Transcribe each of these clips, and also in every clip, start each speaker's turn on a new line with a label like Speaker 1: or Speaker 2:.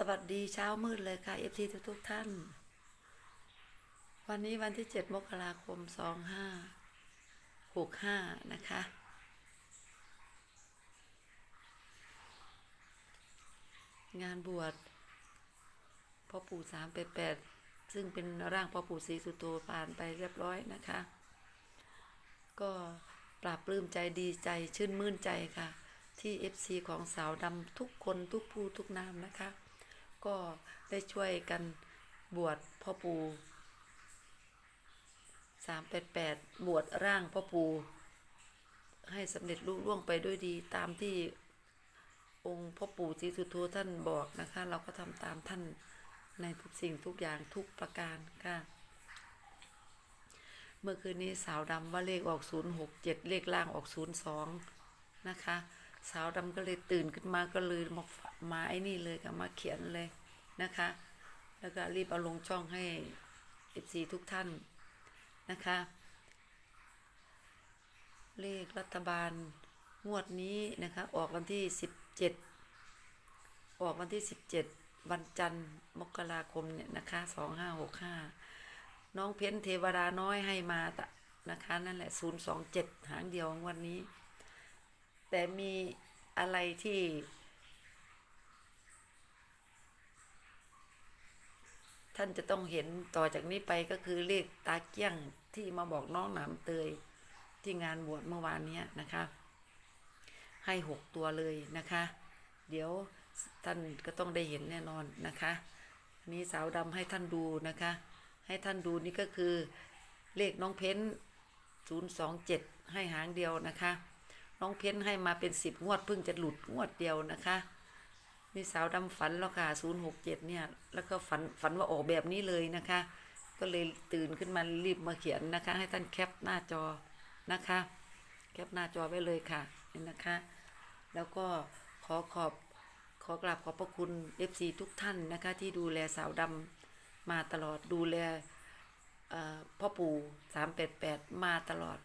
Speaker 1: สวัสดีเช้ามืดเลยค่ะเอฟทีทุกทุกท่าน วันนี้วันที่ 7 มกราคม 2565 นะคะ งานบวชพ่อปู่3 8 8ซึ่งเป็นร่างพ่อปู่ศรีสุโธผ่านไปเรียบร้อยนะคะ ก็ปราบปลื้มใจดีใจชื่นมื่นใจค่ะ ที่ FC ของสาวดำทุกคนทุกผู้ทุกนามนะคะ ก็ได้ช่วยกันบวชพ่อปู่สามแปดแปดบวชร่างพ่อปู่ให้สำเร็จลุล่วงไปด้วยดีตามที่องค์พ่อปู่ศรีสุโธท่านบอกนะคะ เราก็ทำตามท่านในทุกสิ่งทุกอย่างทุกประการค่ะ เมื่อคืนนี้สาวดำว่าเลขออก 067 เลขล่างออก 02 นะคะ สาวดำก็เลยตื่นขึ้นมาก็เลยมามาไอ้นี่เลยค่ะมาเขียนเลยนะคะ แล้วก็รีบเอาลงช่องให้ FC ทุกท่านนะคะ เลขรัฐบาลงวดนี้นะคะ ออกวันที่ 17 ออกวันที่ 17 วันจันทร์มกราคมเนี่ยนะคะ2565 น้องเพ้นเทวดาน้อยให้มาตะนะคะ นั่นแหละ 027 หางเดียววันนี้ แต่มีอะไรที่ ท่านจะต้องเห็นต่อจากนี้ไปก็คือเลขตาเกี้ยงที่มาบอกน้องหนามเตยที่งานบวชเมื่อวานนี้นะคะ ให้หกตัวเลยนะคะ เดี๋ยวท่านก็ต้องได้เห็นแน่นอนนะคะนนี้สาวดำให้ท่านดูนะคะ ให้ท่านดูนี่ก็คือเลขน้องเพ้นศูนย์สองเจ็ดให้หางเดียวนะคะ น้องเพ้นให้มาเป็นสิบงวดเพิ่งจะหลุดงวดเดียวนะคะนี่สาวดำฝันแล้วค่ะศูนย์หกเจ็ดเนี่ย แล้วก็ฝันฝันว่าออกแบบนี้เลยนะคะ ก็เลยตื่นขึ้นมารีบมาเขียนนะคะ ให้ท่านแคปหน้าจอนะคะ แคปหน้าจอไว้เลยค่ะนี่นะคะ แล้วก็ขอขอบขอกราบขอบพระคุณ FC ทุกท่านนะคะ ที่ดูแลสาวดำมาตลอดดูแลเอ่อพ่อปู่388 มาตลอด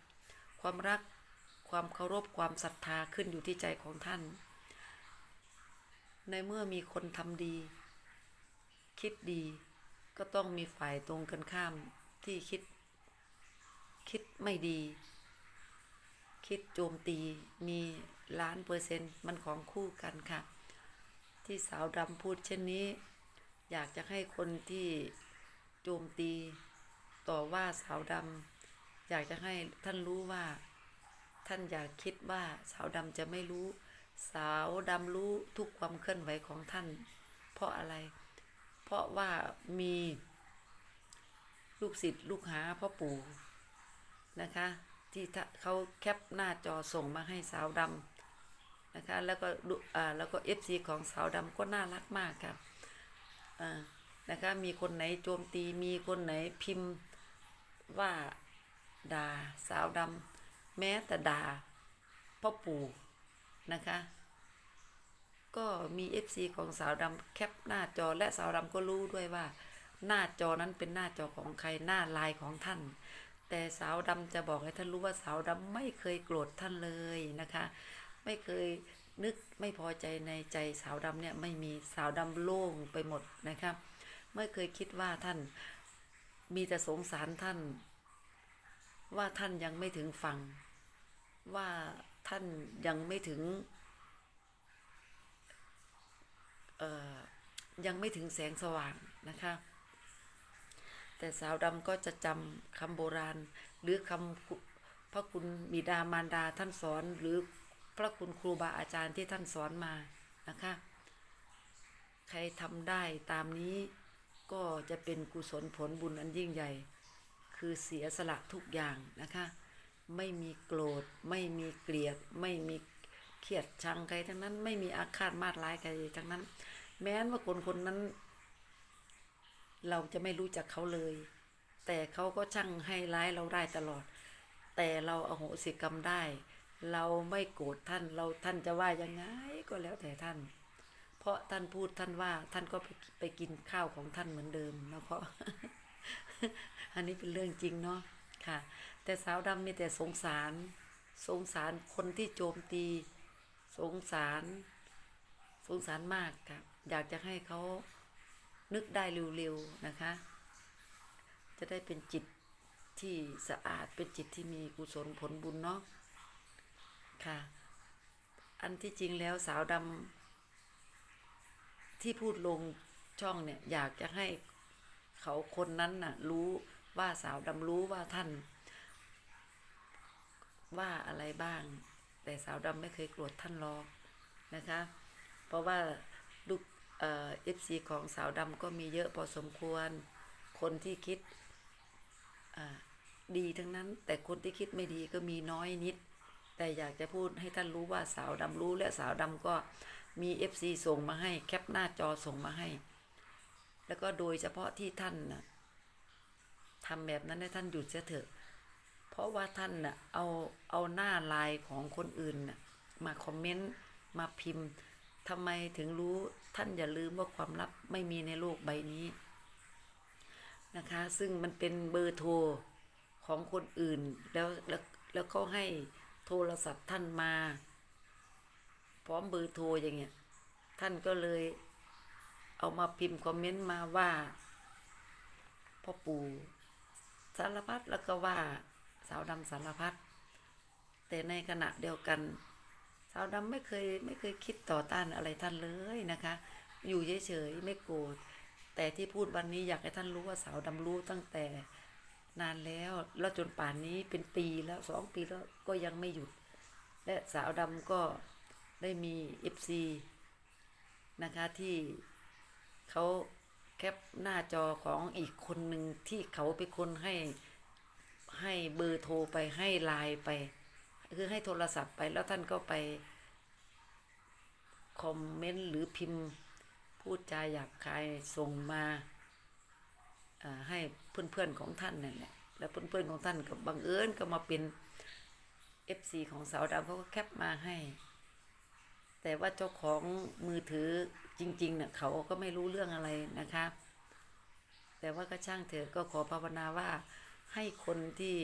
Speaker 1: ความรัก ความเคารพความศรัทธาขึ้นอยู่ที่ใจของท่าน ในเมื่อมีคนทำดี คิดดี ก็ต้องมีฝ่ายตรงกันข้ามที่คิด คิดไม่ดี คิดโจมตีมีล้านเปอร์เซ็นต์มันของคู่กันค่ะ ที่สาวดำพูดเช่นนี้ อยากจะให้คนที่โจมตี ต่อว่าสาวดำอยากจะให้ท่านรู้ว่า ท่านอย่าคิดว่าสาวดำจะไม่รู้ สาวดำรู้ทุกความเคลื่อนไหวของท่าน เพราะอะไร เพราะว่ามีลูกศิษย์ลูกหาพ่อปู่นะคะ ที่เขาแคปหน้าจอส่งมาให้สาวดำนะคะ แล้วก็ดูอ่าแล้วก็เอฟซีของสาวดำก็น่ารักมากครับอ่านะคะมีคนไหนโจมตีมีคนไหนพิมพ์ว่าด่าสาวดำ แม้แต่ด่าพ่อปู่นะคะ ก็มีเอฟซีของสาวดำแคปหน้าจอและสาวดำก็รู้ด้วยว่า หน้าจอนั้นเป็นหน้าจอของใครหน้าลายของท่าน แต่สาวดำจะบอกให้ท่านรู้ว่าสาวดำไม่เคยโกรธท่านเลยนะคะ ไม่เคยนึกไม่พอใจในใจสาวดำเนี่ยไม่มีสาวดำโล่งไปหมดนะคะไม่เคยคิดว่าท่านมีแต่สงสารท่าน ว่าท่านยังไม่ถึงฝั่งว่าท่านยังไม่ถึงยังไม่ถึงแสงสว่างนะคะ แต่สาวดำก็จะจำคำโบราณ หรือคำพระคุณบิดามารดาท่านสอนหรือพระคุณครูบาอาจารย์ที่ท่านสอนมานะคะ ใครทำได้ตามนี้ก็จะเป็นกุศลผลบุญอันยิ่งใหญ่ คือเสียสละทุกอย่างนะคะ ไม่มีโกรธ ไม่มีเกลียด ไม่มีเขียดชังใครทั้งนั้น ไม่มีอาฆาตมาดร้ายใครทั้งนั้น แม้นว่าคนคนนั้น เราจะไม่รู้จักเขาเลย แต่เขาก็ช่างให้ร้ายเราได้ตลอด แต่เราเอโหสิกรรมได้ เราไม่โกรธท่านเราท่านจะว่ายังไงก็แล้วแต่ท่าน เพราะท่านพูดท่านว่าท่านก็ไปไปกินข้าวของท่านเหมือนเดิมแล้วก็ อันนี้เป็นเรื่องจริงเนาะค่ะ แต่สาวดำมีแต่สงสาร สงสารคนที่โจมตี สงสาร สงสารมากค่ะ อยากจะให้เขานึกได้เร็วๆนะคะ จะได้เป็นจิตที่สะอาดเป็นจิตที่มีกุศลผลบุญเนาะค่ะ อันที่จริงแล้วสาวดำที่พูดลงช่องเนี่ย อยากจะให้ เขาคนนั้นน่ะ รู้ว่าสาวดำรู้ว่าท่าน ว่าอะไรบ้าง แต่สาวดำไม่เคยโกรธท่านหรอกนะคะ เพราะว่าลูกเอฟซีของสาวดำก็มีเยอะพอสมควร คนที่คิดดีทั้งนั้น แต่คนที่คิดไม่ดีก็มีน้อยนิด แต่อยากจะพูดให้ท่านรู้ว่าสาวดำรู้และสาวดำก็มี FC ส่งมาให้แคปหน้าจอส่งมาให้ แล้วก็โดยเฉพาะที่ท่านนะทำแบบนั้นให้ท่านหยุดเสียเถอะ เพราะว่าท่านน่ะเอาเอาหน้าลายของคนอื่นน่ะมาคอมเมนต์มาพิมพ์ทำไมถึงรู้ท่านอย่าลืมว่าความลับไม่มีในโลกใบนี้นะคะ ซึ่งมันเป็นเบอร์โทรของคนอื่นแล้วแล้วแล้วเขาให้โทรศัพท์ท่านมา พร้อมเบอร์โทรอย่างเงี้ยท่านก็เลย เอามาพิมพ์คอมเมนต์มาว่าพ่อปู่สารพัดแล้วก็ว่าสาวดำสารพัดแต่ในขณะเดียวกัน สาวดำไม่เคยไม่เคยคิดต่อต้านอะไรท่านเลยนะคะ อยู่เฉยๆไม่โกรธแต่ที่พูดวันนี้อยากให้ท่านรู้ว่าสาวดำรู้ตั้งแต่นานแล้ว แล้วจนป่านนี้เป็นปีแล้วสองปีแล้วก็ยังไม่หยุด และสาวดำก็ได้มีเอฟซีนะคะที่ เขาแคปหน้าจอของอีกคนหนึ่งที่เขาเป็นคนให้ให้เบอร์โทรไปให้ไลน์ไป คือให้โทรศัพท์ไปแล้วท่านก็ไปคอมเมนต์หรือพิมพ์พูดจาหยาบคายส่งมาอ่าให้เพื่อนๆของท่านนั่นแหละแล้วเพื่อนๆของท่านก็บังเอิญก็มาเป็น FC ของสาวดำเขาก็แคปมาให้ แต่ว่าเจ้าของมือถือ จริงๆเน่ะเขาก็ไม่รู้เรื่องอะไรนะคะ แต่ว่าก็ช่างเถอะก็ขอภาวนาว่าให้คนที่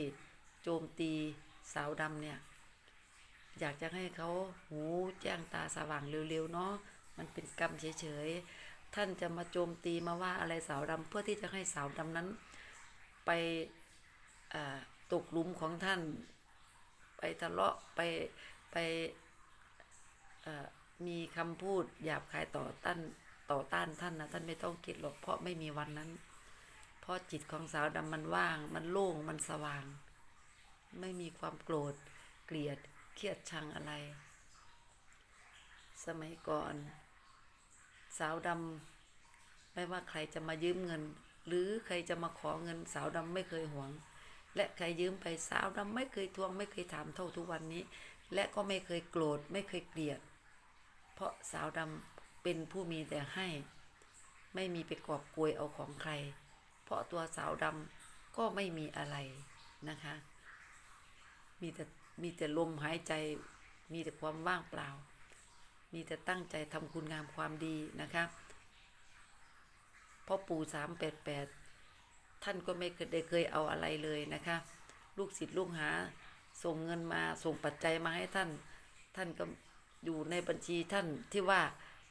Speaker 1: โจมตีสาวดำเนี่ย อยากจะให้เขาหูแจ้งตาสว่างเร็วๆเนาะมันเป็นกรรมเฉยๆ ท่านจะมาโจมตีมาว่าอะไรสาวดำเพื่อที่จะให้สาวดำนั้น ไปตกหลุมของท่าน ไปทะเลาะไปไป มีคำพูดหยาบคายต่อต้านต่อต้านท่านนะท่านไม่ต้องคิดหรอกเพราะไม่มีวันนั้น เพราะจิตของสาวดำมันว่าง มันโล่งมันสว่าง ไม่มีความโกรธ เกลียดเครียดชังอะไร สมัยก่อน สาวดำไม่ว่าใครจะมายืมเงิน หรือใครจะมาขอเงิน สาวดำไม่เคยหวง และใครยืมไปสาวดำไม่เคยทวง ไม่เคยถามเท่าทุกวันนี้ และก็ไม่เคยโกรธไม่เคยเกลียด เพราะสาวดำเป็นผู้มีแต่ให้ ไม่มีไปกอบโกยเอาของใคร เพราะตัวสาวดำก็ไม่มีอะไรนะคะ มีแต่มีแต่ลมหายใจ มีแต่ความว่างเปล่า มีแต่ตั้งใจทำคุณงามความดีนะคะพ่อปู่สามแปดแปดท่านก็ไม่เคยได้เคยเอาอะไรเลยนะคะ ลูกศิษย์ลูกหา ส่งเงินมาส่งปัจจัยมาให้ท่าน ท่านก็ อยู่ในบัญชีท่านที่ว่า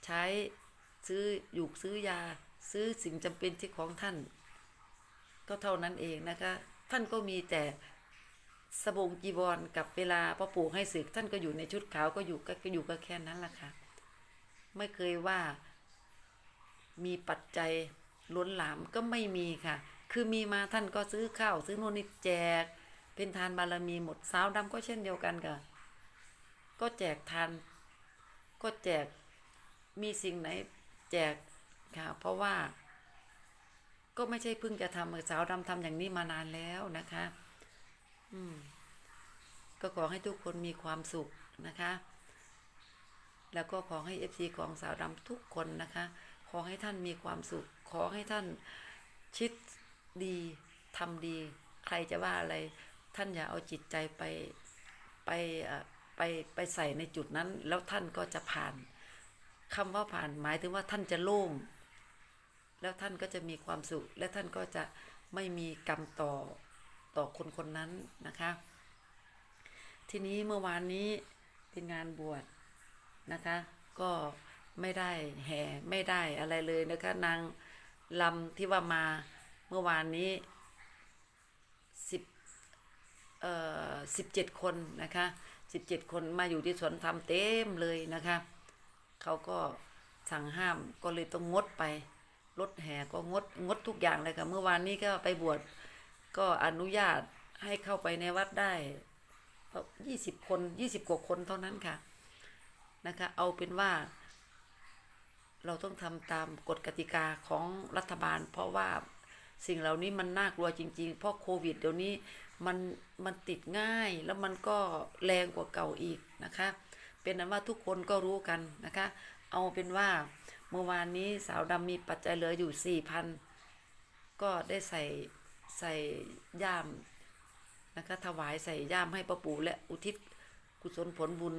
Speaker 1: ใช้ซื้ออยู่ซื้อยา ซื้อสิ่งจำเป็นที่ของท่าน ก็เท่านั้นเองนะคะ ท่านก็มีแต่สบงจีวรกับเวลาพ่อปู่ให้ศึกท่านก็อยู่ในชุดขาวก็อยู่ก็อยู่ก็แค่นั้นแหละค่ะ ไม่เคยว่ามีปัจจัยล้นหลามก็ไม่มีค่ะ คือมีมาท่านก็ซื้อข้าวซื้อน่นนี่แจก เป็นทานบารมีหมดสาวดำก็เช่นเดียวกันค่ะ ก็แจกทาน ก็แจกมีสิ่งไหนแจกค่ะ เพราะว่า ก็ไม่ใช่เพิ่งจะทำสาวดำทำอย่างนี้มานานแล้วนะคะ อืม ก็ขอให้ทุกคนมีความสุขนะคะ แล้วก็ขอให้เอฟซีของสาวดำทุกคนนะคะ ขอให้ท่านมีความสุข ขอให้ท่านชิดดีทำดี ใครจะว่าอะไร ท่านอย่าเอาจิตใจไปไปอ่ ไปไปใส่ในจุดนั้น แล้วท่านก็จะผ่านคำว่าผ่านหมายถึงว่าท่านจะโล่ง แล้วท่านก็จะมีความสุข และท่านก็จะไม่มีกรรมต่อต่อคนคนนั้นนะคะ ทีนี้เมื่อวานนี้เป็นงานบวชนะคะ ก็ไม่ได้แห่ไม่ได้อะไรเลยนะคะนางลำที่ว่ามาเมื่อวานนี้สิบเอ่อสิบเจ็ดคนนะคะ สิบเจ็ดคนมาอยู่ที่สวนธรรมเต็มเลยนะคะเขาก็สั่งห้ามก็เลยต้องงดไปรถแห่ก็งดงดทุกอย่างเลยค่ะเมื่อวานนี้ก็ไปบวชก็อนุญาตให้เข้าไปในวัดได้ยี่สิบคนยี่สิบกว่าคนเท่านั้นค่ะนะคะ เอาเป็นว่า เราต้องทำตามกฎกติกาของรัฐบาล เพราะว่าสิ่งเหล่านี้มันน่ากลัวจริง ๆ เพราะโควิดเดี๋ยวนี้ มันมันติดง่ายแล้วมันก็แรงกว่าเก่าอีกนะคะ เป็นนั้นว่าทุกคนก็รู้กันนะคะ เอาเป็นว่าเมื่อวานนี้สาวดำมีปัจจัยเหลืออยู่สี่พันก็ได้ใส่ใส่ย่ามนะคะถวายใส่ย่ามให้ประปู่และอุทิศกุศลผลบุญ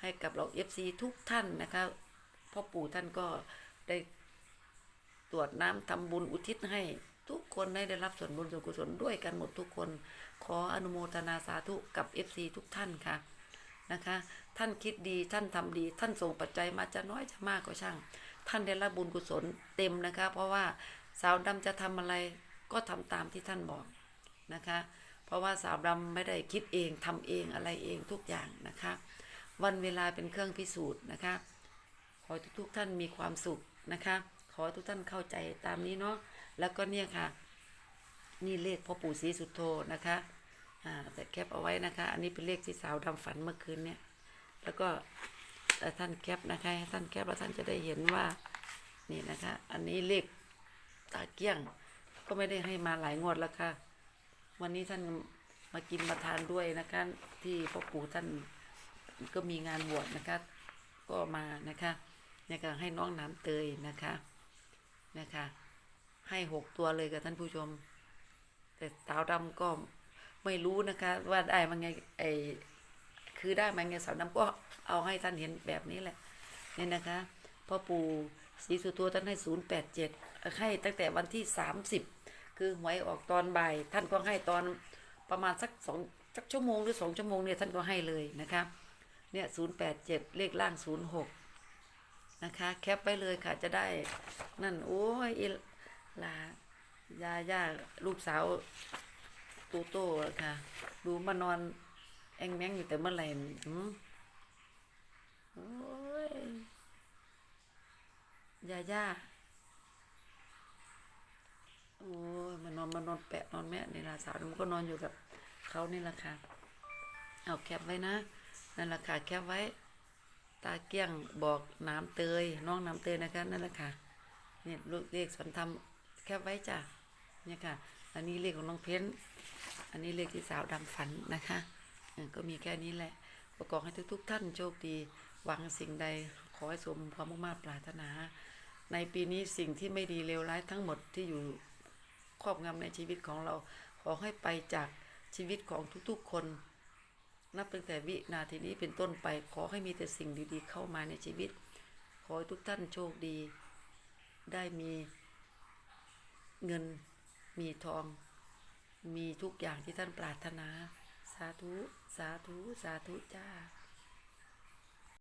Speaker 1: ให้กับเราเอฟซีทุกท่านนะคะพ่อปู่ท่านก็ได้ตรวจน้ำทำบุญอุทิศให้ ทุกคนได้ได้รับส่วนบุญส่วนกุศลด้วยกันหมดทุกคน ขออนุโมทนาสาธุกับเอฟซีทุกท่านค่ะนะคะ ท่านคิดดีท่านทำดี ท่านส่งปัจจัยมาจะน้อยจะมากก็ช่าง ท่านได้รับบุญกุศลเต็มนะคะ เพราะว่าสาวดำจะทำอะไรก็ทำตามที่ท่านบอกนะคะ เพราะว่าสาวดำไม่ได้คิดเองทำเองอะไรเองทุกอย่างนะคะ วันเวลาเป็นเครื่องพิสูจน์นะคะ ขอให้ทุกๆท่านมีความสุขนะคะ ขอทุกท่านเข้าใจตามนี้เนาะ แล้วก็เนี่ยค่ะ นี่เลขพ่อปู่ศรีสุโธนะคะอ่าแต่แคปเอาไว้นะคะ อันนี้เป็นเลขที่สาวดำฝันเมื่อคืนเนี่ย แล้วก็ท่านแคปนะคะให้ท่านแคปแล้วท่านจะได้เห็นว่า นี่นะคะ อันนี้เลขตาเกี้ยง ก็ไม่ได้ให้มาหลายงวดแล้วค่ะ วันนี้ท่านมากินมาทานด้วยนะคะ ที่พ่อปู่ท่านก็มีงานบวชนะคะ ก็มานะคะเนี่ยก็ให้น้องน้ำเตยนะคะนะคะ ให้หกตัวเลยกับท่านผู้ชม แต่สาวดำก็ไม่รู้นะคะ ว่าได้มาไงไอคือได้มาไงสาวดำก็เอาให้ท่านเห็นแบบนี้แหละนี่นะคะพ่อปู่ศรีสุโธท่านให้ศูนย์แปดเจ็ดให้ตั้งแต่วันที่สามสิบคือหวยออกตอนบ่าย ท่านก็ให้ตอนประมาณสักสองสักชั่วโมงหรือสองชั่วโมงเนี่ยท่านก็ให้เลยนะคะเนี่ยศูนย์แปดเจ็ดเลขล่างศูนย์หกนะคะ แคปไปเลยค่ะจะได้ นั่น โอ้ย ลายาย่าลูกสาวตูโต้ค่ะ ดูมานอน แองแมงอยู่แต่เมื่อไหร่หืมโอ้ยยาย่าโอ้ยมานอนมานอนแปะนอนแม่นี่ละสาวมันก็นอนอยู่กับเขานี่แหละค่ะ เอาแคปไว้นะนั่นแหละค่ะแคปไว้ ตาเกี้ยงบอกน้ำเตยน้องน้ำเตยนะคะนั่นแหละค่ะเนี่ยลูกเลขสันธรรม ปไว้จ้ะเนี่ยค่ะ อันนี้เลขของน้องเพ้น อันนี้เลขที่สาวดำฝันนะคะก็มีแค่นี้แหละประกอบให้ทุกๆท่านโชคดีหวังสิ่งใดขอให้สมความมุ่งมา่ปรารถนา ในปีนี้สิ่งที่ไม่ดีเลวร้ายทั้งหมดที่อยู่ครอบงำในชีวิตของเรา ขอให้ไปจากชีวิตของทุกๆคน นับตั้งแต่วินาทีนี้เป็นต้นไป ขอให้มีแต่สิ่งดีๆ เข้ามาในชีวิต ขอให้ทุกท่านโชคดี ได้มี เงินมีทอง มีทุกอย่างที่ท่านปรารถนา สาธุ สาธุ สาธุจ้า